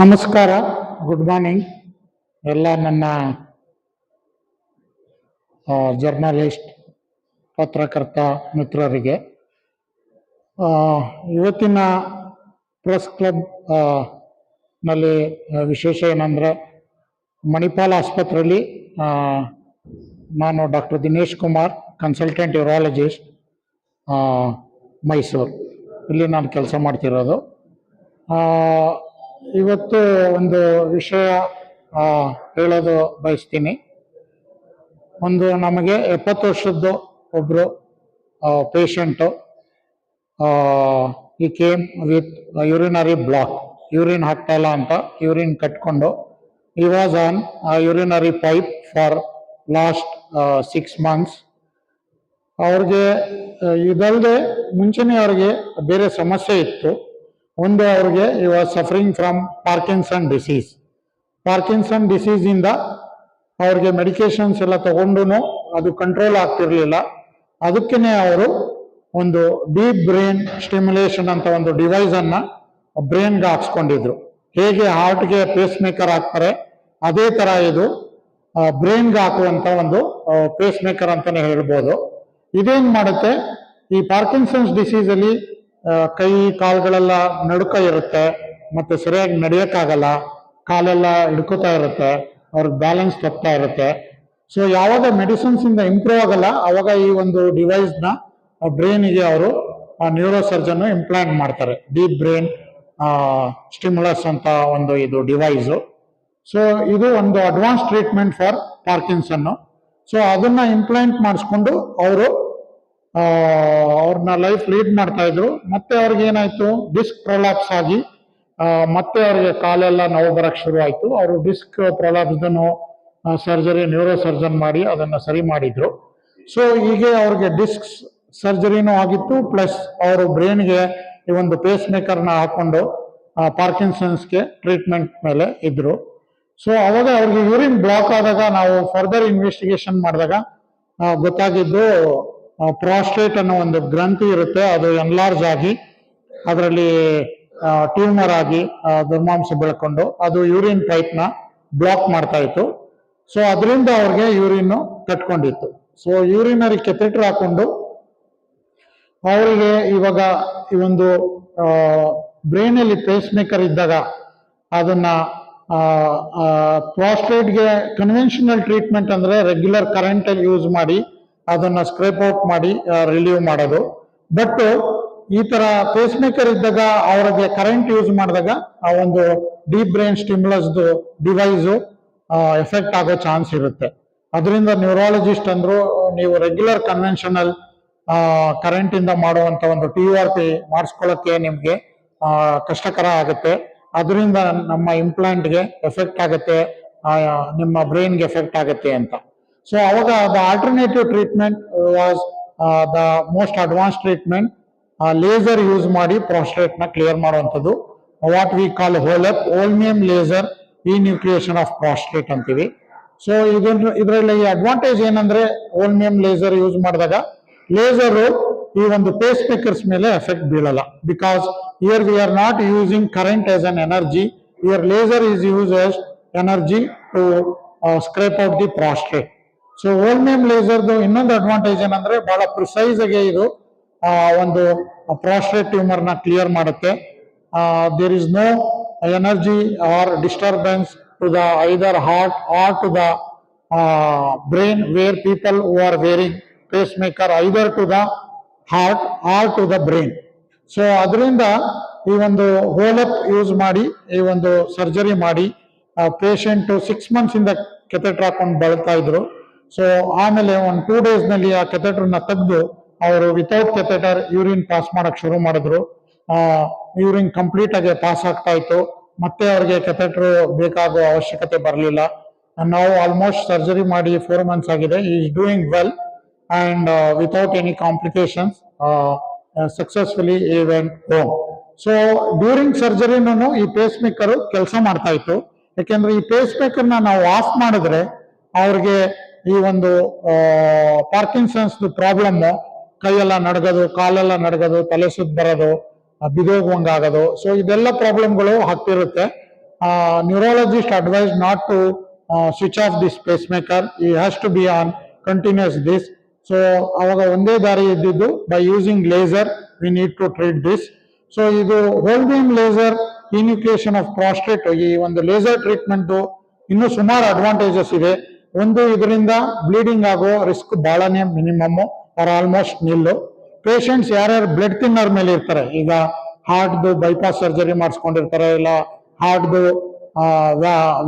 ನಮಸ್ಕಾರ good morning ಎಲ್ಲ ನನ್ನ ಜರ್ನಲಿಸ್ಟ್ ಪತ್ರಕರ್ತ ಮಿತ್ರರಿಗೆ. ಇವತ್ತಿನ ಪ್ರೆಸ್ ಕ್ಲಬ್ ನಲ್ಲಿ ವಿಶೇಷ ಏನಂದ್ರೆ ಮಣಿಪಾಲ್ ಆಸ್ಪತ್ರೆಯಲ್ಲಿ ನಾನು doctor Dinesh Kumar consultant urologist Mysuru. ಇಲ್ಲಿ ನಾನು ಕೆಲಸ ಮಾಡ್ತಿರೋದು. ಇವತ್ತು ಒಂದು ವಿಷಯ ಹೇಳೋದು ಬಯಸ್ತೀನಿ. ಒಂದು ನಮಗೆ ಎಪ್ಪತ್ತು ವರ್ಷದ್ದು ಒಬ್ಬರು patient he came with urinary block urine ಹಾಕ್ತಾ ಇಲ್ಲ ಅಂತ ಯೂರಿನ್ ಕಟ್ಕೊಂಡು he was on urinary pipe for last six months ಅವ್ರಿಗೆ ಇದಲ್ಲದೆ ಮುಂಚೆನೇ ಅವ್ರಿಗೆ ಬೇರೆ ಸಮಸ್ಯೆ ಇತ್ತು. ಒಂದು ಅವ್ರಿಗೆ he was suffering from Parkinson disease Parkinson ಡಿಸೀಸಿಂದ ಅವ್ರಿಗೆ ಮೆಡಿಕೇಶನ್ಸ್ ಎಲ್ಲ ತಗೊಂಡು ಅದು ಕಂಟ್ರೋಲ್ ಆಗ್ತಿರ್ಲಿಲ್ಲ. ಅದಕ್ಕೇನೆ ಅವರು ಒಂದು ಡೀಪ್ ಬ್ರೈನ್ ಸ್ಟಿಮ್ಯುಲೇಷನ್ ಅಂತ ಒಂದು ಡಿವೈಸ್ ಅನ್ನ ಬ್ರೈನ್ಗೆ ಹಾಕ್ಸ್ಕೊಂಡಿದ್ರು. ಹೇಗೆ ಹಾರ್ಟ್ಗೆ ಪೇಸ್ ಮೇಕರ್ ಹಾಕ್ತಾರೆ, ಅದೇ ತರ ಇದು ಬ್ರೈನ್ಗೆ ಹಾಕುವಂತ ಒಂದು ಪೇಸ್ ಮೇಕರ್ ಅಂತಾನೆ ಹೇಳ್ಬೋದು. ಇದೇನ್ ಮಾಡುತ್ತೆ, ಈ ಪಾರ್ಕಿನ್ಸನ್ಸ್ ಡಿಸೀಸ್ ಅಲ್ಲಿ ಕೈ, ಕಾಲುಗಳೆಲ್ಲ ನಡುಕ ಇರುತ್ತೆ, ಮತ್ತೆ ಸರಿಯಾಗಿ ನಡೆಯಕ್ಕಾಗಲ್ಲ, ಕಾಲೆಲ್ಲ ಹಿಡ್ಕೋತಾ ಇರುತ್ತೆ, ಅವ್ರಿಗೆ ಬ್ಯಾಲೆನ್ಸ್ ತಪ್ತಾ ಇರುತ್ತೆ. ಸೊ ಯಾವಾಗ ಮೆಡಿಸಿನ್ಸ್ ಇಂದ ಇಂಪ್ರೂವ್ ಆಗಲ್ಲ, ಅವಾಗ ಈ ಒಂದು ಡಿವೈಸ್ನ ಬ್ರೈನ್ಗೆ ಅವರು ನ್ಯೂರೋ ಸರ್ಜನ್ ಇಂಪ್ಲಾಂಟ್ ಮಾಡ್ತಾರೆ. ಡೀಪ್ ಬ್ರೈನ್ ಸ್ಟಿಮ್ಯುಲಸ್ ಅಂತ ಒಂದು ಇದು ಡಿವೈಸು ಸೊ ಇದು ಒಂದು advance treatment for Parkinson so ಅದನ್ನ ಇಂಪ್ಲಾಂಟ್ ಮಾಡಿಸ್ಕೊಂಡು ಅವರು ಅವ್ರನ್ನ ಲೈಫ್ ಲೀಡ್ ಮಾಡ್ತಾ ಇದ್ರು. ಮತ್ತೆ ಅವ್ರಿಗೆ ಏನಾಯ್ತು? ಡಿಸ್ಕ್ ಪ್ರೊಲಾಪ್ಸ್ ಆಗಿ ಮತ್ತೆ ಅವ್ರಿಗೆ ಕಾಲೆಲ್ಲ ನೋವು ಬರಕ್ ಶುರು ಆಯ್ತು. ಅವರು ಡಿಸ್ಕ್ ಪ್ರೊಲಾಪ್ಸ್ದನು ಸರ್ಜರಿ ನ್ಯೂರೋ ಸರ್ಜನ್ ಮಾಡಿ ಅದನ್ನ ಸರಿ ಮಾಡಿದ್ರು. ಸೊ ಹೀಗೆ ಅವ್ರಿಗೆ ಡಿಸ್ಕ್ ಸರ್ಜರಿನೂ ಆಗಿತ್ತು. ಪ್ಲಸ್ ಅವರು ಬ್ರೈನ್ಗೆ ಈ ಒಂದು ಪೇಸ್ ಮೇಕರ್ನ ಹಾಕೊಂಡು ಪಾರ್ಕಿನ್ಸನ್ಸ್ಗೆ ಟ್ರೀಟ್ಮೆಂಟ್ ಮೇಲೆ ಇದ್ರು. ಸೊ ಅವಾಗ ಅವ್ರಿಗೆ ಯೂರಿನ್ ಬ್ಲಾಕ್ ಆದಾಗ ನಾವು ಫರ್ದರ್ ಇನ್ವೆಸ್ಟಿಗೇಷನ್ ಮಾಡಿದಾಗ ಗೊತ್ತಾಗಿದ್ದು ಪ್ರಾಸ್ಟೇಟ್ ಅನ್ನೋ ಒಂದು ಗ್ರಂಥಿ ಇರುತ್ತೆ, ಅದು ಎನ್ಲಾರ್ಜ್ ಆಗಿ, ಅದರಲ್ಲಿ ಟ್ಯೂಮರ್ ಆಗಿ ದುರ್ಮಾಂಸ ಬೆಳ್ಕೊಂಡು ಅದು ಯೂರಿನ್ ಪೈಪ್ನ ಬ್ಲಾಕ್ ಮಾಡ್ತಾ ಇತ್ತು. ಸೊ ಅದರಿಂದ ಅವ್ರಿಗೆ ಯೂರಿನ್ ಕಟ್ಕೊಂಡಿತ್ತು. ಸೊ ಯೂರಿನರಿ ಕೆಥೆಟರ್ ಹಾಕೊಂಡು ಅವರಿಗೆ ಇವಾಗ ಈ ಒಂದು ಬ್ರೈನ್ ಅಲ್ಲಿ ಪೇಸ್ ಮೇಕರ್ ಇದ್ದಾಗ ಅದನ್ನ ಪ್ರಾಸ್ಟೇಟ್ಗೆ ಕನ್ವೆನ್ಷನಲ್ ಟ್ರೀಟ್ಮೆಂಟ್ ಅಂದ್ರೆ ರೆಗ್ಯುಲರ್ ಕರೆಂಟ್ ಯೂಸ್ ಮಾಡಿ ಅದನ್ನ ಸ್ಕ್ರೇಪ್ ಔಟ್ ಮಾಡಿ ರಿಲೀವ್ ಮಾಡೋದು. ಬಟ್ ಈ ತರ ಪೇಸ್ ಮೇಕರ್ ಇದ್ದಾಗ ಅವರಿಗೆ ಕರೆಂಟ್ ಯೂಸ್ ಮಾಡಿದಾಗ ಆ ಒಂದು deep brain stimulus device effect ಆಗೋ ಚಾನ್ಸ್ ಇರುತ್ತೆ. ಅದರಿಂದ ನ್ಯೂರಾಲಜಿಸ್ಟ್ ಅಂದ್ರು ನೀವು ರೆಗ್ಯುಲರ್ ಕನ್ವೆನ್ಷನಲ್ ಕರೆಂಟ್ ಇಂದ ಮಾಡುವಂತ ಒಂದು ಟಿ ಆರ್ ಪಿ ಮಾಡಿಸ್ಕೊಳ್ಳೋಕೆ ನಿಮ್ಗೆ ಕಷ್ಟಕರ ಆಗುತ್ತೆ. ಅದರಿಂದ ನಮ್ಮ ಇಂಪ್ಲಾಂಟ್ಗೆ ಎಫೆಕ್ಟ್ ಆಗುತ್ತೆ ನಿಮ್ಮ ಬ್ರೈನ್ಗೆ ಎಫೆಕ್ಟ್ ಆಗುತ್ತೆ ಅಂತ. ಸೊ ಅವಾಗ the alternative treatment was the most advance treatment laser use ಮಾಡಿ prostate ನ ಕ್ಲಿಯರ್ ಮಾಡುವಂಥದ್ದು. What we call HoLEP holmium laser ಈ ನ್ಯೂಕ್ಲಿಯೇಷನ್ ಆಫ್ ಪ್ರಾಸ್ಟ್ರೇಟ್ ಅಂತೀವಿ. ಸೊ ಇದನ್ನ, ಇದರಲ್ಲಿ ಅಡ್ವಾಂಟೇಜ್ ಏನಂದ್ರೆ ಓಲ್ಮಿಯಂ ಲೇಸರ್ ಯೂಸ್ ಮಾಡಿದಾಗ ಲೇಸರ್ ಈ ಒಂದು ಪೇಸ್ ಮೇಕರ್ಸ್ ಮೇಲೆ effect ಬೀಳಲ್ಲ. Because here we are not using current as an energy here laser is use as energy to scrape out the prostate so holmium ಲೇಸರ್ದು ಇನ್ನೊಂದು advantage ಏನಂದ್ರೆ ಬಹಳ precise ಆಗಿ ಇದು ಒಂದು ಪ್ರಾಸ್ಟ್ರೇಟ್ ಟ್ಯೂಮರ್ನ ಕ್ಲಿಯರ್ ಮಾಡುತ್ತೆ. There is no energy or disturbance to the either heart or to the brain where people who are wearing pacemaker either to the heart or to the brain so ಅದರಿಂದ ಈ ಒಂದು ಹೋಲಪ್ use ಮಾಡಿ, ಈ ಒಂದು surgery ಮಾಡಿ patient six months ಇಂದ ಕೆಥೆಟ್ರ್ ಹಾಕೊಂಡು ಬಳಲ್ತಾ ಇದ್ರು. ಸೊ ಆಮೇಲೆ ಒಂದು ಟೂ ಡೇಸ್ನಲ್ಲಿ ಆ ಕೆಥೆಟ್ರನ್ನ ತೆಗೆದು, ಅವರು ವಿತೌಟ್ ಕೆಥೆಟರ್ ಯೂರಿನ್ ಪಾಸ್ ಮಾಡಕ್ ಶುರು ಮಾಡಿದ್ರು. ಯೂರಿನ್ ಕಂಪ್ಲೀಟ್ ಆಗಿ ಪಾಸ್ ಆಗ್ತಾ ಇತ್ತು. ಮತ್ತೆ ಅವ್ರಿಗೆ ಕೆಥೆಟ್ರ್ ಬೇಕಾಗುವ ಅವಶ್ಯಕತೆ ಬರಲಿಲ್ಲ. ನಾವು ಆಲ್ಮೋಸ್ಟ್ ಸರ್ಜರಿ ಮಾಡಿ ಫೋರ್ ಮಂತ್ಸ್ ಆಗಿದೆ. He's doing well and without any complications successfully he went home. So during ಸರ್ಜರಿನೂ ಈ ಪೇಸ್ ಮೇಕರ್ ಕೆಲಸ ಮಾಡ್ತಾ ಇತ್ತು. ಯಾಕೆಂದ್ರೆ ಈ ಪೇಸ್ ಮೇಕರ್ನ ನಾವು ಆಫ್ ಮಾಡಿದ್ರೆ ಅವ್ರಿಗೆ ಈ ಒಂದು ಪಾರ್ಕಿನ್ಸನ್ಸ್ ಪ್ರಾಬ್ಲಮ್ ಕೈಯೆಲ್ಲ ನಡಗೋದು, ಕಾಲೆಲ್ಲ ನಡಗೋದು, ತಲೆ ಸುತ್ತ ಬರೋದು ಬಿದೋಗುವಂಗಾಗೋದು. ಸೊ ಇದೆಲ್ಲ ಪ್ರಾಬ್ಲಮ್ಗಳು ಆಗ್ತಿರುತ್ತೆ neurologist advise not to switch off this pacemaker he has to be on continuous this so ಅವಾಗ ಒಂದೇ ದಾರಿ ಇದ್ದಿದ್ದು by using laser we need to treat this so ಇದು holmium laser enucleation of prostate ಈ ಒಂದು ಲೇಸರ್ ಟ್ರೀಟ್ಮೆಂಟ್ ಇನ್ನೂ ಸುಮಾರು advantages ಇದೆ. ಒಂದು, ಇದರಿಂದ ಬ್ಲೀಡಿಂಗ್ ಆಗೋ ರಿಸ್ಕ್ ಬಹಳನೇ minimum or almost nil patients ಯಾರ್ಯಾರು ಬ್ಲಡ್ ತಿನ್ನರ್ ಮೇಲೆ ಇರ್ತಾರೆ, ಈಗ ಹಾರ್ಟ್ದು ಬೈಪಾಸ್ ಸರ್ಜರಿ ಮಾಡಿಸ್ಕೊಂಡಿರ್ತಾರೆ, ಇಲ್ಲ ಹಾರ್ಟ್ದು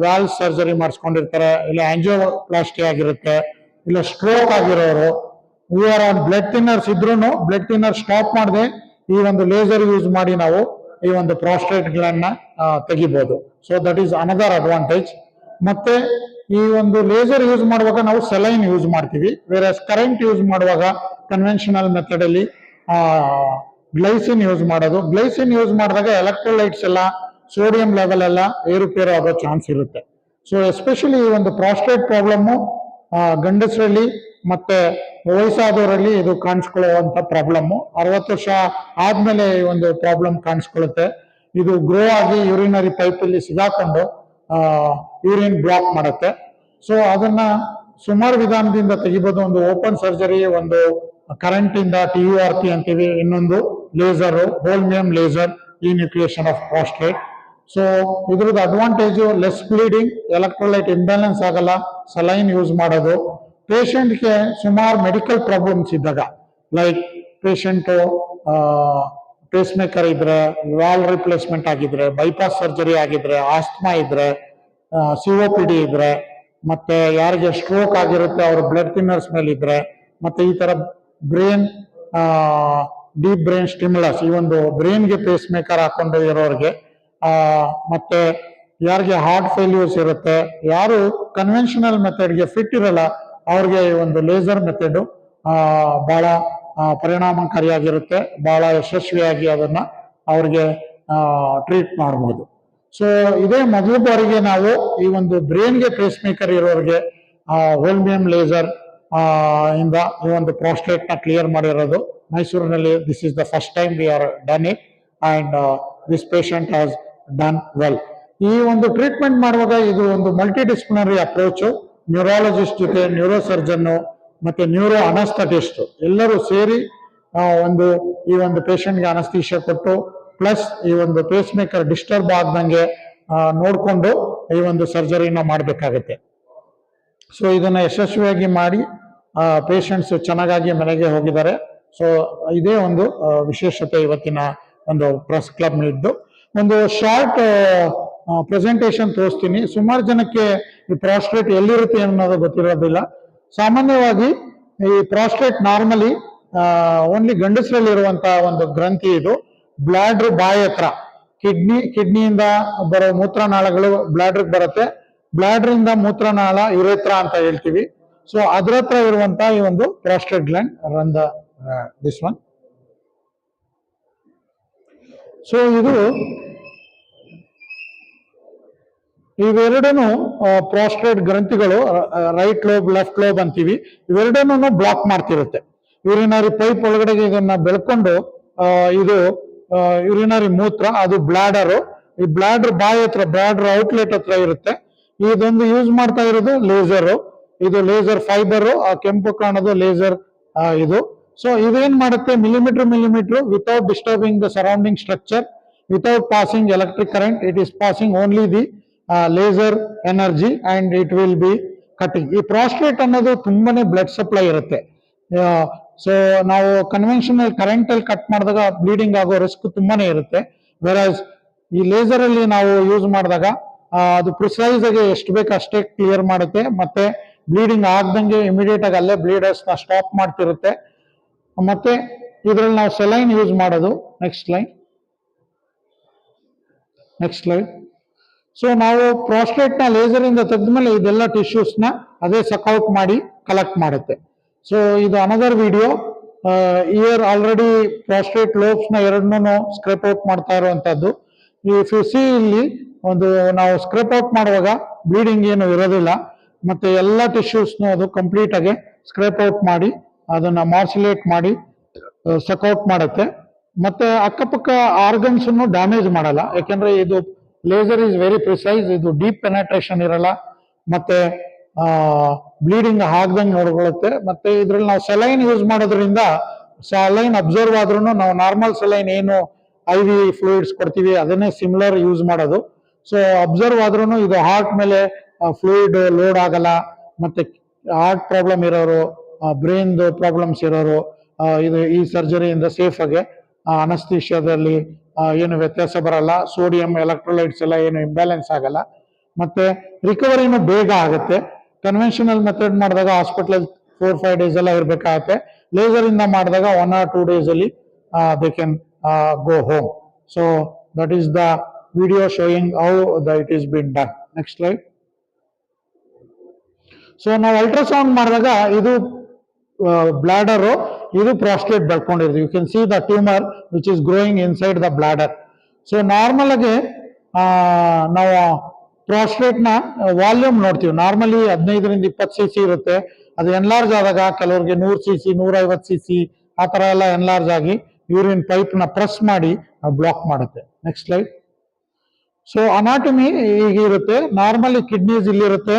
ವ್ಯಾಲ್ ಸರ್ಜರಿ ಮಾಡಿಸ್ಕೊಂಡಿರ್ತಾರೆ, ಇಲ್ಲ ಆಂಜಿಯೋಪ್ಲಾಸ್ಟಿ ಆಗಿರುತ್ತೆ, ಇಲ್ಲ ಸ್ಟ್ರೋಕ್ ಆಗಿರೋರು ಆರ್ ಆನ್ ಬ್ಲಡ್ ಥಿನ್ನರ್ಸ್ ಇದ್ರೂ ಬ್ಲಡ್ ಥಿನ್ನರ್ ಸ್ಟಾಪ್ ಮಾಡದೆ, ಈ ಒಂದು ಲೇಸರ್ ಯೂಸ್ ಮಾಡಿ ನಾವು ಈ ಒಂದು ಪ್ರಾಸ್ಟೇಟ್ ಗಳನ್ನ ತೆಗಿಬಹುದು so that is another advantage ಮತ್ತೆ ಈ ಒಂದು ಲೇಸರ್ ಯೂಸ್ ಮಾಡುವಾಗ ನಾವು ಸೆಲೈನ್ ಯೂಸ್ ಮಾಡ್ತೀವಿ. ಬೇರೆ ಕರೆಂಟ್ ಯೂಸ್ ಮಾಡುವಾಗ ಕನ್ವೆನ್ಷನಲ್ ಮೆಥಡ್ ಅಲ್ಲಿ ಗ್ಲೈಸಿನ್ ಯೂಸ್ ಮಾಡೋದು. ಗ್ಲೈಸಿನ್ ಯೂಸ್ ಮಾಡಿದಾಗ ಎಲೆಕ್ಟ್ರೋಲೈಟ್ಸ್ ಎಲ್ಲ ಸೋಡಿಯಂ ಲೆವೆಲ್ ಎಲ್ಲ ಏರುಪೇರು ಆಗೋ ಚಾನ್ಸ್ ಇರುತ್ತೆ. ಸೊ ಎಸ್ಪೆಷಲಿ ಈ ಒಂದು ಪ್ರಾಸ್ಟೇಟ್ ಪ್ರಾಬ್ಲಮ್ಮು ಗಂಡಸರಲ್ಲಿ ಮತ್ತೆ ವಯಸ್ಸಾದವರಲ್ಲಿ ಇದು ಕಾಣಿಸ್ಕೊಳ್ಳುವಂತ ಪ್ರಾಬ್ಲಮ್ ಅರವತ್ತು ವರ್ಷ ಆದ್ಮೇಲೆ ಈ ಒಂದು ಪ್ರಾಬ್ಲಮ್ ಕಾಣಿಸ್ಕೊಳ್ಳುತ್ತೆ. ಇದು ಗ್ರೋ ಆಗಿ ಯೂರಿನರಿ ಪೈಪ್ ಅಲ್ಲಿ ಸಿಗಾಕೊಂಡು ಯೂರಿನ್ ಬ್ಲಾಕ್ ಮಾಡುತ್ತೆ. ಸೊ ಅದನ್ನ ಸುಮಾರು ವಿಧಾನದಿಂದ ತೆಗಿಬಹುದು ಒಂದು ಓಪನ್ ಸರ್ಜರಿ ಒಂದು ಕರೆಂಟ್ ಇಂದ ಟಿ ಯು ಆರ್ ಪಿ ಅಂತೀವಿ. ಇನ್ನೊಂದು laser holmium laser enucleation of prostate so ಇದ್ರದ್ದು advantage less bleeding electrolyte imbalance ಆಗಲ್ಲ ಸಲೈನ್ ಯೂಸ್ ಮಾಡೋದು. ಪೇಷಂಟ್ಗೆ ಸುಮಾರು ಮೆಡಿಕಲ್ ಪ್ರಾಬ್ಲಮ್ಸ್ ಇದ್ದಾಗ, ಲೈಕ್ ಪೇಷಂಟು ಪೇಸ್ ಮೇಕರ್ ಇದ್ರೆ, ವಾಲ್ ರಿಪ್ಲೇಸ್ಮೆಂಟ್ ಆಗಿದ್ರೆ, ಬೈಪಾಸ್ ಸರ್ಜರಿ ಆಗಿದ್ರೆ ಆಸ್ಮಾ ಇದ್ರೆ ಒ ಪಿ ಡಿ ಇದ್ರೆ, ಮತ್ತೆ ಯಾರಿಗೆ ಸ್ಟ್ರೋಕ್ ಆಗಿರುತ್ತೆ, ಅವ್ರ ಬ್ಲಡ್ ಥಿನ್ನರ್ಸ್ ಮೇಲೆ ಇದ್ರೆ, ಮತ್ತೆ ಈ ತರ ಬ್ರೈನ್ ಡೀಪ್ ಬ್ರೈನ್ ಸ್ಟಿಮ್ಯುಲಸ್, ಈ ಒಂದು ಬ್ರೈನ್ಗೆ ಪೇಸ್ ಮೇಕರ್ ಹಾಕೊಂಡು ಇರೋರಿಗೆ ಮತ್ತೆ ಯಾರಿಗೆ ಹಾರ್ಟ್ ಫೇಲ್ಯೂರ್ಸ್ ಇರುತ್ತೆ, ಯಾರು ಕನ್ವೆನ್ಷನಲ್ ಮೆಥಡ್ಗೆ ಫಿಟ್ ಇರಲ್ಲ ಅವ್ರಿಗೆ ಒಂದು ಲೇಸರ್ ಮೆಥಡ್ ಬಹಳ ಪರಿಣಾಮಕಾರಿಯಾಗಿರುತ್ತೆ ಬಹಳ ಯಶಸ್ವಿಯಾಗಿ ಅದನ್ನ ಅವ್ರಿಗೆ ಟ್ರೀಟ್ ಮಾಡಬಹುದು ಸೊ ಇದೇ ಮೊದಲ ಬಾರಿಗೆ ನಾವು ಈ ಒಂದು ಬ್ರೈನ್ಗೆ ಪೇಸ್ ಮೇಕರ್ ಇರೋರಿಗೆ ಹೋಲ್ಮಿಯಂ ಲೇಸರ್ ಇಂದ ಈ ಒಂದು ಪ್ರಾಸ್ಟೇಟ್ನ ಕ್ಲಿಯರ್ ಮಾಡಿರೋದು. ಮೈಸೂರಿನಲ್ಲಿ this is the first time we are done it and this patient has done well ಈ ಒಂದು ಟ್ರೀಟ್ಮೆಂಟ್ ಮಾಡುವಾಗ ಇದು ಒಂದು ಮಲ್ಟಿ ಡಿಸಿಪ್ಲಿನರಿ ಅಪ್ರೋಚ್ ನ್ಯೂರಾಲಜಿಸ್ಟ್ ಜೊತೆ ನ್ಯೂರೋ ಸರ್ಜನ್ನು ಮತ್ತೆ ನ್ಯೂರೋ ಅನಸ್ತಟಿಸ್ಟ್ ಎಲ್ಲರೂ ಸೇರಿ ಒಂದು ಈ ಒಂದು ಪೇಷಂಟ್ಗೆ ಅನಸ್ತೀಶ ಕೊಟ್ಟು ಪ್ಲಸ್ ಈ ಒಂದು ಪೇಸ್ ಮೇಕರ್ ಡಿಸ್ಟರ್ಬ್ ನೋಡಿಕೊಂಡು ನೋಡ್ಕೊಂಡು ಈ ಒಂದು ಸರ್ಜರಿನ ಮಾಡಬೇಕಾಗತ್ತೆ. ಸೊ ಇದನ್ನ ಯಶಸ್ವಿಯಾಗಿ ಮಾಡಿ ಪೇಷಂಟ್ಸ್ ಚೆನ್ನಾಗಾಗಿ ಮನೆಗೆ ಹೋಗಿದ್ದಾರೆ. ಸೊ ಇದೇ ಒಂದು ವಿಶೇಷತೆ ಇವತ್ತಿನ ಒಂದು ಪ್ರೆಸ್ ಕ್ಲಬ್ ಇದ್ದು ಒಂದು ಶಾರ್ಟ್ ಪ್ರೆಸೆಂಟೇಶನ್ ತೋರಿಸ್ತೀನಿ. ಸುಮಾರು ಜನಕ್ಕೆ ಈ ಪ್ರಾಸ್ಟ್ರೇಟ್ ಎಲ್ಲಿರುತ್ತೆ ಅನ್ನೋದು ಗೊತ್ತಿರೋದಿಲ್ಲ. ಸಾಮಾನ್ಯವಾಗಿ ಈ ಪ್ರಾಸ್ಟ್ರೇಟ್ ನಾರ್ಮಲಿ ಓನ್ಲಿ ಗಂಡಸರಲ್ಲಿ ಇರುವಂತಹ ಒಂದು ಗ್ರಂಥಿ ಇದು. ಬ್ಲಾಡ್ರ್ ಬಾಯಿ ಹತ್ರ. ಕಿಡ್ನಿ ಕಿಡ್ನಿಯಿಂದ ಬರೋ ಮೂತ್ರನಾಳಗಳು ಬ್ಲಾಡ್ರಿಗೆ ಬರುತ್ತೆ. ಬ್ಲಾಡ್ರಿಂದ ಮೂತ್ರನಾಳ ಇರೇತ್ರ ಅಂತ ಹೇಳ್ತೀವಿ. ಸೊ ಅದ್ರ ಹತ್ರ ಇರುವಂತ ಈ ಒಂದು ಪ್ರಾಸ್ಟ್ರೇಟ್ ಗ್ಲ್ಯಾಂಡ್ ರಂಧ ದಿಸ್ ಒನ್ ಸೊ ಇದು ಇವೆರಡನ್ನು ಪ್ರಾಸ್ಟ್ರೇಟ್ ಗ್ರಂಥಿಗಳು ರೈಟ್ ಲೋಬ್ ಲೆಫ್ಟ್ ಲೋಬ್ ಅಂತೀವಿ. ಇವೆರಡನ್ನು ಬ್ಲಾಕ್ ಮಾಡ್ತಿರುತ್ತೆ. ಯೂರಿನರಿ ಪೈಪ್ ಒಳಗಡೆ ಇದನ್ನ ಬೆಳ್ಕೊಂಡು ಇದು ಯೂರಿನರಿ ಮೂತ್ರ, ಅದು ಬ್ಲಾಡರ್ ಈ ಬ್ಲಾಡರ್ ಬಾಯಿ ಹತ್ರ ಬ್ಲಾಡರ್ ಔಟ್ಲೆಟ್ ಹತ್ರ ಇರುತ್ತೆ. ಇದೊಂದು ಯೂಸ್ ಮಾಡ್ತಾ ಇರೋದು ಲೇಸರ್ ಇದು ಲೇಸರ್ ಫೈಬರ್ ಆ ಕೆಂಪು ಕಾಣೋದು ಲೇಸರ್ ಇದು. ಸೊ ಇದೇನ್ ಮಾಡುತ್ತೆ? Millimetre millimetre without disturbing the surrounding structure without passing electric current it is passing only the laser energy and it will be cutting ಈ ಪ್ರಾಸ್ಟೇಟ್ ಅನ್ನೋದು ತುಂಬಾನೇ ಬ್ಲಡ್ ಸಪ್ಲೈ ಇರುತ್ತೆ. ಸೊ ನಾವು ಕನ್ವೆನ್ಷನಲ್ ಕರೆಂಟ್ ಅಲ್ಲಿ cut ಮಾಡಿದಾಗ bleeding ಆಗೋ risk ತುಂಬಾನೇ ಇರುತ್ತೆ. Whereas ಈ ಲೇಸರ್ ಅಲ್ಲಿ ನಾವು ಯೂಸ್ ಮಾಡಿದಾಗ ಅದು ಪ್ರಿಸೈಸ್ ಆಗಿ ಎಷ್ಟು ಬೇಕು ಅಷ್ಟೇ ಕ್ಲಿಯರ್ ಮಾಡುತ್ತೆ. ಮತ್ತೆ ಬ್ಲೀಡಿಂಗ್ ಆಗ್ದಂಗೆ ಇಮಿಡಿಯೇಟ್ ಆಗಿ ಅಲ್ಲೇ ಬ್ಲೀಡರ್ಸ್ನ ಸ್ಟಾಪ್ ಮಾಡ್ತಿರುತ್ತೆ. ಮತ್ತೆ ಇದರಲ್ಲಿ ನಾವು ಸೆಲೈನ್ ಯೂಸ್ ಮಾಡೋದು. Next line next slide so ನಾವು ಪ್ರಾಸ್ಟೇಟ್ನ ಲೇಸರಿಂದ ಲೇಸರ್ ಇಂದ ತೆಗೆದ್ಮೇಲೆ ಇದೆಲ್ಲ ಟಿಶ್ಯೂಸ್ನ ಅದೇ ಸಕ್ಔಟ್ ಮಾಡಿ ಕಲೆಕ್ಟ್ ಮಾಡುತ್ತೆ. ಸೊ ಇದು another video here already prostate ಲೋಬ್ಸ್ನ ಎರಡನ್ನೂ ಸ್ಕ್ರೇಪ್ ಔಟ್ ಮಾಡ್ತಾ ಇರುವಂತದ್ದು ಈ ಸಿ ಇಲ್ಲಿ ಒಂದು ನಾವು ಸ್ಕ್ರೇಪ್ ಔಟ್ ಮಾಡುವಾಗ ಬ್ಲೀಡಿಂಗ್ ಏನು ಇರೋದಿಲ್ಲ. ಮತ್ತೆ ಎಲ್ಲ ಟಿಶ್ಯೂಸ್ನು ಅದು ಕಂಪ್ಲೀಟ್ ಆಗಿ ಸ್ಕ್ರೇಪ್ ಔಟ್ ಮಾಡಿ ಅದನ್ನ ಮಾರ್ಸಿಲೇಟ್ ಮಾಡಿ ಸಕೌಟ್ ಮಾಡುತ್ತೆ. ಮತ್ತೆ ಅಕ್ಕಪಕ್ಕ ಆರ್ಗನ್ಸ್ ಡ್ಯಾಮೇಜ್ ಮಾಡಲ್ಲ. ಯಾಕಂದ್ರೆ ಇದು ಲೇಸರ್ ಇಸ್ ವೆರಿ ಪ್ರಿಸೈಸ್ ಇದು ಡೀಪ್ ಪೆನೆಟ್ರೇಷನ್ ಇರಲ್ಲ. ಮತ್ತೆ ಬ್ಲೀಡಿಂಗ್ ಆಗ್ದಂಗೆ ನೋಡ್ಕೊಳ್ಳುತ್ತೆ. ಮತ್ತೆ ಇದ್ರಲ್ಲಿ ನಾವು ಸೆಲೈನ್ ಯೂಸ್ ಮಾಡೋದ್ರಿಂದ ಸೆಲೈನ್ ಅಬ್ಸರ್ವ್ ಆದ್ರೂ ನಾವು ನಾರ್ಮಲ್ ಸೆಲೈನ್ ಏನು ಐ ವಿ ಫ್ಲೂಯಿಡ್ಸ್ ಕೊಡ್ತೀವಿ, ಅದನ್ನೇ ಸಿಮಿಲರ್ ಯೂಸ್ ಮಾಡೋದು. ಸೊ ಅಬ್ಸರ್ವ್ ಆದ್ರೂ ಇದು ಹಾರ್ಟ್ ಮೇಲೆ ಫ್ಲೂಯಿಡ್ ಲೋಡ್ ಆಗಲ್ಲ. ಮತ್ತೆ ಹಾರ್ಟ್ ಪ್ರಾಬ್ಲಮ್ ಇರೋರು ಬ್ರೈನ್ದು ಪ್ರಾಬ್ಲಮ್ಸ್ ಇರೋರು ಇದು ಈ ಸರ್ಜರಿಯಿಂದ ಸೇಫ್ ಆಗಿ. ಅನಸ್ತಿಷ್ಯದಲ್ಲಿ ಏನು ವ್ಯತ್ಯಾಸ ಬರಲ್ಲ. ಸೋಡಿಯಂ ಎಲೆಕ್ಟ್ರೋಲೈಟ್ಸ್ ಎಲ್ಲ ಏನು ಇಂಬ್ಯಾಲೆನ್ಸ್ ಆಗಲ್ಲ. ಮತ್ತೆ ರಿಕವರಿನೂ ಬೇಗ ಆಗುತ್ತೆ. ಕನ್ವೆನ್ಷನಲ್ ಮೆಥಡ್ ಮಾಡಿದಾಗ ಹಾಸ್ಪಿಟಲ್ ಫೋರ್ ಫೈವ್ ಡೇಸ್ ಎಲ್ಲ ಇರಬೇಕಾಗತ್ತೆ. ಲೇಸರ್ ಇಂದ ಮಾಡಿದಾಗ ಒನ್ ಆರ್ ಟೂ ಡೇಸ್ ಅಲ್ಲಿ they can go home so that is the video showing how the it is been done next slide so ನಾವು ಅಲ್ಟ್ರಾಸೌಂಡ್ ಮಾಡಿದಾಗ ಇದು bladder ಇದು prostate ಬೆಳ್ಕೊಂಡಿರ್ತೀವಿ you can see the tumour which is growing inside the bladder so normal ಆಗಿ ನಾವು ಪ್ರಾಸ್ಟೇಟ್ನ volume ನೋಡ್ತೀವಿ. Normally ಹದಿನೈದರಿಂದ ಇಪ್ಪತ್ತು C C ಇರುತ್ತೆ. ಅದು ಎನ್ಲಾರ್ಜ್ ಆದಾಗ ಕೆಲವ್ರಿಗೆ ನೂರು ಸಿ ಸಿ ನೂರೈವತ್ತು ಸಿ ಸಿ ಆ ಥರ ಎಲ್ಲ ಎನ್ಲಾರ್ಜ್ ಆಗಿ ಯೂರಿನ್ ಪೈಪ್ನ ಪ್ರೆಸ್ ಮಾಡಿ ಬ್ಲಾಕ್ ಮಾಡುತ್ತೆ. ನೆಕ್ಸ್ಟ್ ಸ್ಲೈಡ್ ಸೊ ಅನಾಟಮಿ ಇರುತ್ತೆ. ನಾರ್ಮಲಿ ಕಿಡ್ನೀಸ್ ಇಲ್ಲಿರುತ್ತೆ.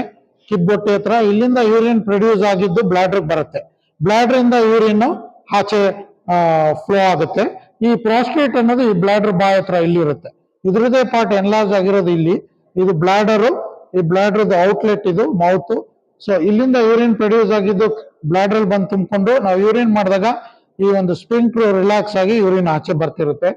ಕಿಬ್ಬೊಟ್ಟೆ ಹತ್ರ ಇಲ್ಲಿಂದ ಯೂರಿನ್ ಪ್ರೊಡ್ಯೂಸ್ ಆಗಿದ್ದು ಬ್ಲಾಡ್ರಿಗೆ ಬರುತ್ತೆ. ಬ್ಲಾಡರ್ ಇಂದ ಯೂರಿನ್ ಆಚೆ ಫ್ಲೋ ಆಗುತ್ತೆ. ಈ ಪ್ರಾಸ್ಟೇಟ್ ಅನ್ನೋದು ಈ ಬ್ಲಾಡರ್ ಬಾಯ್ ಹತ್ರ ಇಲ್ಲಿರುತ್ತೆ. ಇದ್ರದೇ ಪಾರ್ಟ್ ಎನ್ಲಾರ್ಜ್ ಆಗಿರೋದು ಇಲ್ಲಿ. ಇದು ಬ್ಲ್ಯಾಡರ್ ಈ ಬ್ಲಾಡರ್ ಔಟ್ಲೆಟ್ ಇದು ಮೌತ್ ಸೊ ಇಲ್ಲಿಂದ ಯೂರಿನ್ ಪ್ರೊಡ್ಯೂಸ್ ಆಗಿದ್ದು ಬ್ಲಾಡರ್ ಬಂದು ತುಂಬಿಕೊಂಡು ನಾವು ಯೂರಿನ್ ಮಾಡಿದಾಗ ಈ ಒಂದು ಸ್ಪಿಂಕ್ ರಿಲ್ಯಾಕ್ಸ್ ಆಗಿ ಯೂರಿನ್ ಆಚೆ ಬರ್ತಿರುತ್ತೆ.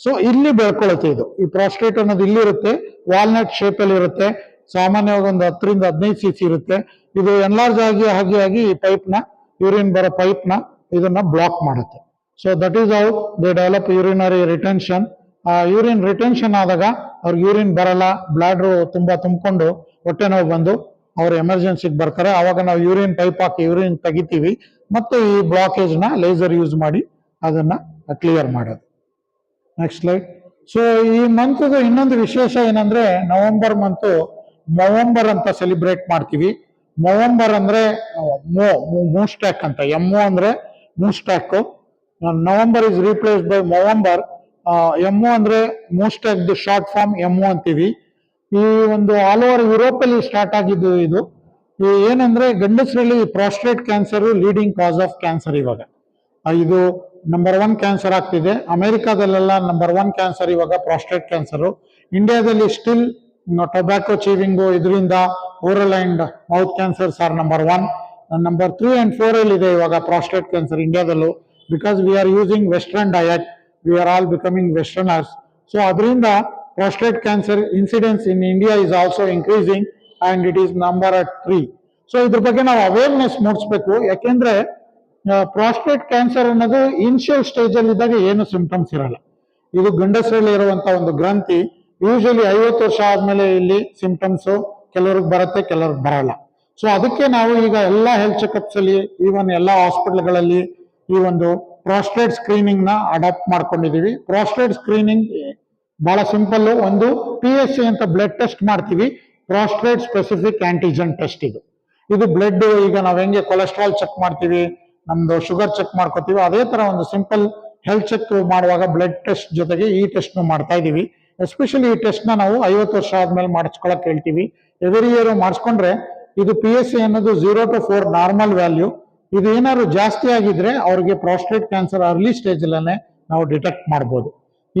ಸೊ ಇಲ್ಲಿ ಬೆಳ್ಕೊಳ್ಳುತ್ತೆ ಇದು. ಈ ಪ್ರಾಸ್ಟೇಟ್ ಅನ್ನೋದು ಇಲ್ಲಿರುತ್ತೆ ವಾಲ್ನಟ್ ಶೇಪ್ ಅಲ್ಲಿ ಇರುತ್ತೆ. ಸಾಮಾನ್ಯವಾಗಿ ಒಂದು ಹತ್ತರಿಂದ ಹದಿನೈದು ಸಿ ಸಿ ಇರುತ್ತೆ. ಇದು ಎನ್ಲಾರ್ಜ್ ಆಗಿ ಹಾಗೆ ಆಗಿ ಈ ಪೈಪ್ ಯೂರಿನ್ ಬರೋ ಪೈಪ್ನ ಇದನ್ನ ಬ್ಲಾಕ್ ಮಾಡುತ್ತೆ. So that is how they develop urinary retention urine retention ಆದಾಗ ಅವ್ರಿಗೆ ಯೂರಿನ್ ಬರಲ್ಲ ಬ್ಲಾಡ್ರು ತುಂಬಾ ತುಂಬಿಕೊಂಡು ಹೊಟ್ಟೆ ನೋವು ಬಂದು ಅವರು ಎಮರ್ಜೆನ್ಸಿಗೆ ಬರ್ತಾರೆ. ಆವಾಗ ನಾವು ಯೂರಿನ್ ಪೈಪ್ ಹಾಕಿ ಯೂರಿನ್ ತೆಗಿತೀವಿ ಮತ್ತು ಈ ಬ್ಲಾಕೇಜ್ನ ಲೇಸರ್ ಯೂಸ್ ಮಾಡಿ ಅದನ್ನ ಕ್ಲಿಯರ್ ಮಾಡೋದು. ನೆಕ್ಸ್ಟ್ ಸ್ಲೈಡ್ ಸೊ ಈ ಮಂತ್ ಇನ್ನೊಂದು ವಿಶೇಷ ಏನಂದ್ರೆ ನವೆಂಬರ್ ಮಂತು ನವೆಂಬರ್ ಅಂತ ಸೆಲಿಬ್ರೇಟ್ ಮಾಡ್ತೀವಿ. ನವೆಂಬರ್ ಅಂದ್ರೆ ಮೋ ಮೂಸ್ಟ್ಯಾಕ್ ಅಂತ. ಎಂ ಅಂದ್ರೆ moustache. November is replace by November M ಅಂದ್ರೆ moustache the short form M ಅಂತೀವಿ. ಈ ಒಂದು ಆಲ್ ಓವರ್ ಯುರೋಪ್ ಅಲ್ಲಿ ಸ್ಟಾರ್ಟ್ ಆಗಿದ್ದು ಇದು. ಏನಂದ್ರೆ ಗಂಡಸರಲ್ಲಿ prostate cancer leading cause of cancer ಇವಾಗ. ಇದು ನಂಬರ್ ಒನ್ ಕ್ಯಾನ್ಸರ್ ಆಗ್ತಿದೆ. ಅಮೆರಿಕಾದಲ್ಲೆಲ್ಲ ನಂಬರ್ ಒನ್ ಕ್ಯಾನ್ಸರ್ ಇವಾಗ ಪ್ರಾಸ್ಟ್ರೇಟ್ ಕ್ಯಾನ್ಸರ್ ಇಂಡಿಯಾದಲ್ಲಿ ಸ್ಟಿಲ್ ಟೊಬ್ಯಾಕೊ ಚೀವಿಂಗು ಇದರಿಂದ oral and mouth cancers are number one number three and four ಅಲ್ಲಿ ಇದೆ ಇವಾಗ prostate cancer ಇಂಡಿಯಾದಲ್ಲೂ because we are using western diet we are all becoming westerners so ಅದರಿಂದ prostate cancer incidence in India is also increasing and it is number at three so ಇದ್ರ ಬಗ್ಗೆ ನಾವು awareness ಮೂಡಿಸ್ಬೇಕು. ಯಾಕೆಂದ್ರೆ prostate cancer ಅನ್ನೋದು initial stage ಅಲ್ಲಿ ಇದ್ದಾಗ ಏನು ಸಿಂಪ್ಟಮ್ಸ್ ಇರಲ್ಲ. ಇದು ಗಂಡಸರಲ್ಲಿ ಇರುವಂತ ಒಂದು ಗ್ರಂಥಿ ಯೂಶಲಿ ಐವತ್ತು ವರ್ಷ ಆದ್ಮೇಲೆ ಇಲ್ಲಿ ಸಿಂಪ್ಟಮ್ಸು ಕೆಲವ್ರಿಗೆ ಬರುತ್ತೆ, ಕೆಲವ್ರಿಗೆ ಬರಲ್ಲ. ಸೊ ಅದಕ್ಕೆ ನಾವು ಈಗ ಎಲ್ಲ ಹೆಲ್ತ್ ಚೆಕಪ್ಸ್ ಅಲ್ಲಿ ಈವನ್ ಎಲ್ಲ ಹಾಸ್ಪಿಟಲ್ಗಳಲ್ಲಿ ಈ ಒಂದು ಪ್ರಾಸ್ಟ್ರೇಟ್ ಸ್ಕ್ರೀನಿಂಗ್ನ ಅಡಾಪ್ಟ್ ಮಾಡ್ಕೊಂಡಿದೀವಿ. ಪ್ರಾಸ್ಟ್ರೇಟ್ ಸ್ಕ್ರೀನಿಂಗ್ ಬಹಳ ಸಿಂಪಲ್ ಒಂದು ಪಿ ಎಸ್ ಸಿ ಅಂತ ಬ್ಲಡ್ ಟೆಸ್ಟ್ ಮಾಡ್ತೀವಿ. ಪ್ರಾಸ್ಟ್ರೇಟ್ ಸ್ಪೆಸಿಫಿಕ್ ಆಂಟಿಜನ್ ಟೆಸ್ಟ್ ಇದು. ಇದು ಬ್ಲಡ್ ಈಗ ನಾವ್ ಹೆಂಗೆ ಕೊಲೆಸ್ಟ್ರಾಲ್ ಚೆಕ್ ಮಾಡ್ತೀವಿ, ನಮ್ದು ಶುಗರ್ ಚೆಕ್ ಮಾಡ್ಕೋತೀವಿ. ಅದೇ ತರ ಒಂದು ಸಿಂಪಲ್ ಹೆಲ್ತ್ ಚೆಕ್ ಮಾಡುವಾಗ ಬ್ಲಡ್ ಟೆಸ್ಟ್ ಜೊತೆಗೆ ಈ ಟೆಸ್ಟ್ ಮಾಡ್ತಾ ಇದೀವಿ. ಎಸ್ಪೆಷಲಿ ಈ ಟೆಸ್ಟ್ ನಾವು ಐವತ್ತು ವರ್ಷ ಆದ್ಮೇಲೆ ಮಾಡಿಸ್ಕೊಳಕ್ ಹೇಳ್ತೀವಿ. ಎವ್ರಿ ಇಯರ್ ಮಾಡಿಸ್ಕೊಂಡ್ರೆ ಇದು ಪಿ ಎಸ್ ಸಿ ಅನ್ನೋದು zero to four normal value ಇದು ಏನಾದ್ರು ಜಾಸ್ತಿ ಆಗಿದ್ರೆ ಅವ್ರಿಗೆ ಪ್ರಾಸ್ಟೇಟ್ ಕ್ಯಾನ್ಸರ್ ಅರ್ಲಿ ಸ್ಟೇಜ್ ಅಲ್ಲೇ ನಾವು ಡಿಟೆಕ್ಟ್ ಮಾಡ್ಬೋದು.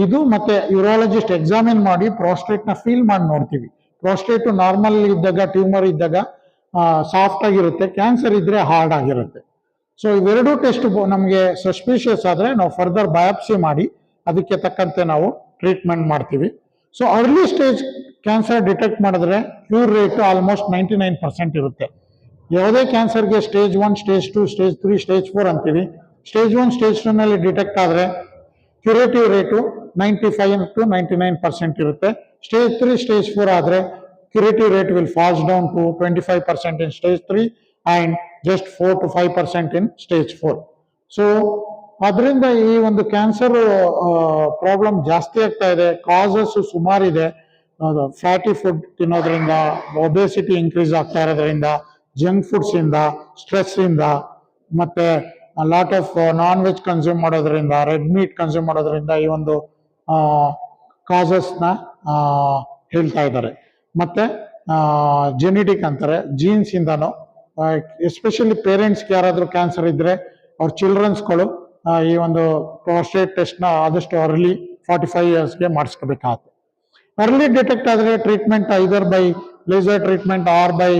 ಇದು ಮತ್ತೆ ಯೂರಾಲಜಿಸ್ಟ್ ಎಕ್ಸಾಮಿನ್ ಮಾಡಿ ಪ್ರಾಸ್ಟೇಟ್ನ ಫೀಲ್ ಮಾಡಿ ನೋಡ್ತೀವಿ. ಪ್ರಾಸ್ಟೇಟ್ ನಾರ್ಮಲ್ ಇದ್ದಾಗ ಟ್ಯೂಮರ್ ಇದ್ದಾಗ ಸಾಫ್ಟ್ ಆಗಿರುತ್ತೆ ಕ್ಯಾನ್ಸರ್ ಇದ್ರೆ ಹಾರ್ಡ್ ಆಗಿರುತ್ತೆ. ಸೊ ಇವೆರಡೂ ಟೆಸ್ಟ್ ನಮಗೆ ಸಸ್ಪಿಷಿಯಸ್ ಆದ್ರೆ ನಾವು ಫರ್ದರ್ ಬಯಾಪ್ಸಿ ಮಾಡಿ, ಅದಕ್ಕೆ ತಕ್ಕಂತೆ ನಾವು ಟ್ರೀಟ್ಮೆಂಟ್ ಮಾಡ್ತೀವಿ. So early stage cancer detect ಮಾಡಿದ್ರೆ cure rate almost ninety nine percent ಇರುತ್ತೆ. ಯಾವುದೇ ಕ್ಯಾನ್ಸರ್ಗೆ stage one stage two stage three stage four ಅಂತೀವಿ. ಸ್ಟೇಜ್ ಒನ್ ಸ್ಟೇಜ್ ಟೂ ನಲ್ಲಿ ಡಿಟೆಕ್ಟ್ ಆದರೆ curative rate ninety five to ninety nine percent ಇರುತ್ತೆ. Stage three stage four ಆದರೆ curative rate will fast down to twenty five percent in stage three and just four to five percent in stage four so ಅದರಿಂದ ಈ ಒಂದು cancer problem ಜಾಸ್ತಿ ಆಗ್ತಾ ಇದೆ. Causes ಸುಮಾರಿದೆ fatty food ತಿನ್ನೋದ್ರಿಂದ obesity increase ಆಗ್ತಾ ಇರೋದ್ರಿಂದ ಜಂಕ್ ಫುಡ್ಸ್ ಇಂದ ಸ್ಟ್ರೆಸ್ ಇಂದ, ಮತ್ತೆ lot of non veg consume ಮಾಡೋದ್ರಿಂದ ರೆಡ್ ಮೀಟ್ ಕನ್ಸ್ಯೂಮ್ ಮಾಡೋದ್ರಿಂದ ಈ ಒಂದು ಕಾಸಸ್ನ ಹೇಳ್ತಾ ಇದ್ದಾರೆ. ಮತ್ತೆ ಜೆನೆಟಿಕ್ ಅಂತಾರೆ ಜೀನ್ಸ್ ಇಂದನೂ ಎಸ್ಪೆಷಲಿ ಪೇರೆಂಟ್ಸ್ಗೆ ಯಾರಾದರೂ ಕ್ಯಾನ್ಸರ್ ಇದ್ರೆ, ಅವ್ರ ಚಿಲ್ಡ್ರನ್ಸ್ಗಳು ಈ ಒಂದು ಪ್ರೋಸ್ಟೇಟ್ ಟೆಸ್ಟ್ನ ಆದಷ್ಟು ಅರ್ಲಿ ಫಾರ್ಟಿ ಫೈವ್ ಇಯರ್ಸ್ಗೆ ಮಾಡಿಸ್ಕೋಬೇಕಾಗುತ್ತೆ. ಅರ್ಲಿ ಡಿಟೆಕ್ಟ್ ಆದರೆ treatment either by laser treatment or by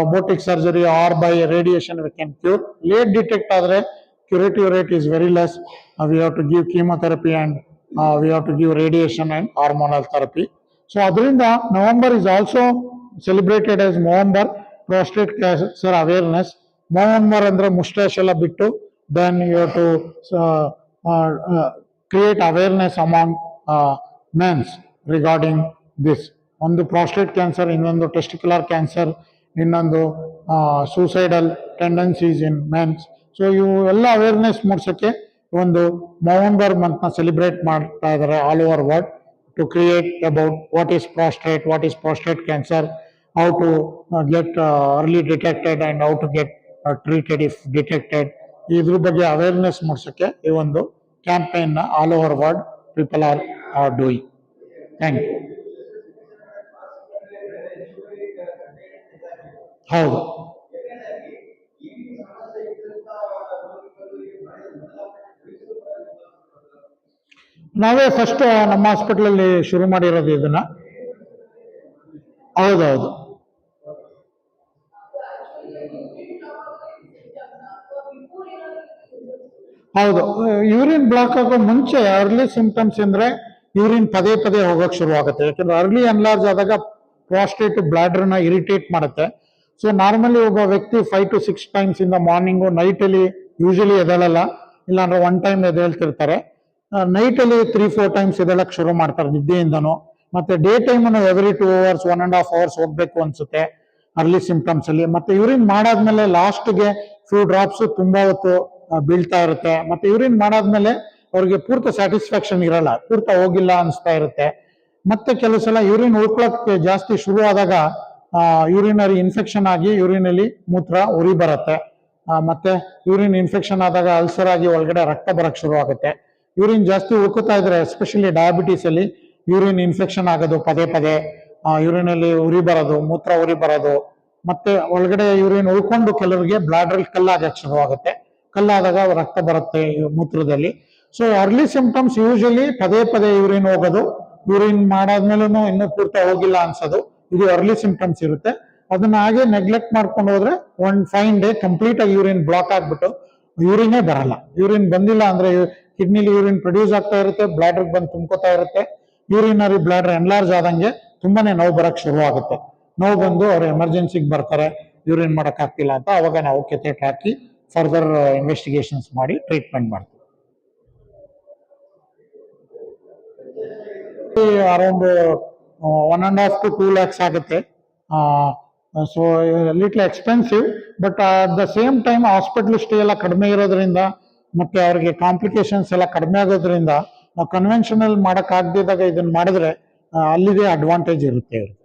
robotic surgery or by radiation we can cure late detect ಆದರೆ curative rate is very less we have to give chemotherapy and we have to give radiation and hormonal therapy so ಅದರಿಂದ November is also celebrated as November prostate cancer awareness November ಅಂದ್ರೆ moustache ಎಲ್ಲ ಬಿಟ್ಟು then you to create awareness among mens regarding this ಒಂದು prostate cancer ಇನ್ನೊಂದು testicular cancer ಇನ್ನೊಂದು suicidal tendencies in mens so ಇವು ಎಲ್ಲ awareness ಮೂಡಿಸೋಕ್ಕೆ ಒಂದು ನವೆಂಬರ್ ಮಂತ್ನ ಸೆಲೆಬ್ರೇಟ್ ಮಾಡ್ತಾ ಇದ್ದಾರೆ all over world to create about what is prostate what is prostate cancer how to get early detected and how to get treated if uh, detected. ಇದ್ರ ಬಗ್ಗೆ awareness ಮೂಡಿಸೋಕ್ಕೆ ಈ ಒಂದು campaign all over world people are are doing thank you ಹೌದು. ನಾವೇ first ನಮ್ಮ ಹಾಸ್ಪಿಟ್ಲಲ್ಲಿ ಶುರು ಮಾಡಿರೋದು ಇದನ್ನ. ಹೌದೌದು. ಹೌದು. ಯೂರಿನ್ ಬ್ಲಾಕ್ ಆಗೋ ಮುಂಚೆ ಅರ್ಲಿ ಸಿಂಪ್ಟಮ್ಸ್ ಅಂದ್ರೆ ಯೂರಿನ್ ಪದೇ ಪದೇ ಹೋಗೋಕೆ ಶುರು ಆಗುತ್ತೆ. ಯಾಕಂದ್ರೆ ಅರ್ಲಿ ಅನ್ಲಾರ್ಜ್ ಆದಾಗ ಪ್ರಾಸ್ಟೇಟ್ನ ಇರಿಟೇಟ್ ಮಾಡುತ್ತೆ. ಸೊ ನಾರ್ಮಲಿ ಒಬ್ಬ ವ್ಯಕ್ತಿ ಫೈವ್ ಟು ಸಿಕ್ಸ್ ಟೈಮ್ಸ್ ಇಂದ ಮಾರ್ನಿಂಗು ನೈಟಲ್ಲಿ ಯೂಶಲಿ ಎದಳಲ್ಲ ಇಲ್ಲಾಂದ್ರೆ ಒನ್ ಟೈಮ್ ಎದ್ದೇಳ್ತಿರ್ತಾರೆ. ನೈಟ್ ಅಲ್ಲಿ ತ್ರೀ ಫೋರ್ ಟೈಮ್ಸ್ ಎದಳಕ್ಕೆ ಶುರು ಮಾಡ್ತಾರೆ ನಿದ್ದೆಯಿಂದನು. ಮತ್ತೆ day time every two hours one and half hours ಹೋಗ್ಬೇಕು ಅನ್ಸುತ್ತೆ ಅರ್ಲಿ ಸಿಂಪ್ಟಮ್ಸ್ ಅಲ್ಲಿ. ಮತ್ತೆ ಯೂರಿನ್ ಮಾಡಾದ್ಮೇಲೆ ಲಾಸ್ಟ್ಗೆ ಫ್ಯೂ ಡ್ರಾಪ್ಸ್ ತುಂಬಾ ಹೊತ್ತು ಬೀಳ್ತಾ ಇರುತ್ತೆ. ಮತ್ತೆ ಯೂರಿನ್ ಮಾಡಾದ್ಮೇಲೆ ಅವ್ರಿಗೆ ಪೂರ್ತಿ ಸ್ಯಾಟಿಸ್ಫ್ಯಾಕ್ಷನ್ ಇರಲ್ಲ. ಪೂರ್ತಿ ಹೋಗಿಲ್ಲ ಅನಿಸ್ತಾ ಇರುತ್ತೆ. ಮತ್ತೆ ಕೆಲವು ಸಲ ಯೂರಿನ್ ಉಳ್ಕೊಳಕ್ಕೆ ಜಾಸ್ತಿ ಶುರು ಆದಾಗ ಯೂರಿನರಿ ಇನ್ಫೆಕ್ಷನ್ ಆಗಿ ಯೂರಿನಲ್ಲಿ ಮೂತ್ರ ಉರಿ ಬರುತ್ತೆ ಮತ್ತೆ ಯೂರಿನ್ ಇನ್ಫೆಕ್ಷನ್ ಆದಾಗ ಅಲ್ಸರ್ ಆಗಿ ಒಳಗಡೆ ರಕ್ತ ಬರಕ್ ಶುರು ಆಗುತ್ತೆ. ಯೂರಿನ್ ಜಾಸ್ತಿ ಉಳ್ಕೋತಾ ಇದ್ರೆ ಎಸ್ಪೆಷಲಿ ಡಯಾಬಿಟೀಸ್ ಅಲ್ಲಿ ಯೂರಿನ್ ಇನ್ಫೆಕ್ಷನ್ ಆಗೋದು ಪದೇ ಪದೇ. ಯೂರಿನ್ ಅಲ್ಲಿ ಉರಿ ಬರೋದು ಮೂತ್ರ ಉರಿ ಬರೋದು ಮತ್ತೆ ಒಳಗಡೆ ಯೂರಿನ್ ಉಳ್ಕೊಂಡು ಕೆಲವರಿಗೆ ಬ್ಲಾಡ್ರಲ್ಲಿ ಕಲ್ಲಾಗಕ್ಕೆ ಶುರು ಆಗುತ್ತೆ. ಕಲ್ಲಾದಾಗ ರಕ್ತ ಬರುತ್ತೆ ಮೂತ್ರದಲ್ಲಿ. ಸೊ ಅರ್ಲಿ ಸಿಂಪ್ಟಮ್ಸ್ ಯೂಶಲಿ ಪದೇ ಪದೇ ಯೂರಿನ್ ಹೋಗೋದು. ಯೂರಿನ್ ಮಾಡಾದ್ಮೇಲೂ ಇನ್ನೂ ಪೂರ್ತಿ ಹೋಗಿಲ್ಲ ಅನ್ಸೋದು. ಇದು ಅರ್ಲಿ ಸಿಂಪ್ಟಮ್ಸ್ ಇರುತ್ತೆ. ಅದನ್ನ ಹಾಗೆ ನೆಗ್ಲೆಕ್ಟ್ ಮಾಡ್ಕೊಂಡು ಹೋದ್ರೆ ಒನ್ ಫೈನ್ ಡೇ ಕಂಪ್ಲೀಟ್ ಆಗಿ ಯೂರಿನ್ ಬ್ಲಾಕ್ ಆಗ್ಬಿಟ್ಟು ಯೂರಿನೇ ಬರಲ್ಲ. ಯೂರಿನ್ ಬಂದಿಲ್ಲ ಅಂದ್ರೆ ಕಿಡ್ನಿಲಿ ಯೂರಿನ್ ಪ್ರೊಡ್ಯೂಸ್ ಆಗ್ತಾ ಇರುತ್ತೆ ಬ್ಲಾಡರ್ ಬಂದು ತುಂಬ್ಕೋತಾ ಇರುತ್ತೆ. ಯೂರಿನರಿ ಬ್ಲಾಡರ್ ಎನ್ಲಾರ್ಜ್ ಆದಂಗೆ ತುಂಬಾನೇ ನೋವು ಬರಕ್ ಶುರು ಆಗುತ್ತೆ. ನೋವು ಬಂದು ಅವ್ರು ಎಮರ್ಜೆನ್ಸಿಗೆ ಬರ್ತಾರೆ ಯೂರಿನ್ ಮಾಡಕ್ ಆಗ್ತಿಲ್ಲ ಅಂತ ಅವಾಗ ನಾವು ಕೆಥೆಟ್ ಹಾಕಿ ಫರ್ದರ್ ಇನ್ವೆಸ್ಟಿಗೇಷನ್ಸ್ ಮಾಡಿ ಟ್ರೀಟ್ಮೆಂಟ್ ಮಾಡ್ತೀವಿ. Around one and half to two lakhs ಆಗುತ್ತೆ. So little expensive but at the same time hospital stay ಎಲ್ಲ ಕಡಿಮೆ ಇರೋದ್ರಿಂದ, ಮತ್ತೆ ಅವರಿಗೆ ಕಾಂಪ್ಲಿಕೇಶನ್ಸ್ ಎಲ್ಲ ಕಡಿಮೆ ಆಗೋದ್ರಿಂದ, ನಾವು ಕನ್ವೆನ್ಷನಲ್ ಮಾಡೋಕ್ಕಾಗದಿದ್ದಾಗ ಇದನ್ನು ಮಾಡಿದ್ರೆ ಅಲ್ಲಿದೆ ಅಡ್ವಾಂಟೇಜ್ ಇರುತ್ತೆ ಅವ್ರಿಗೆ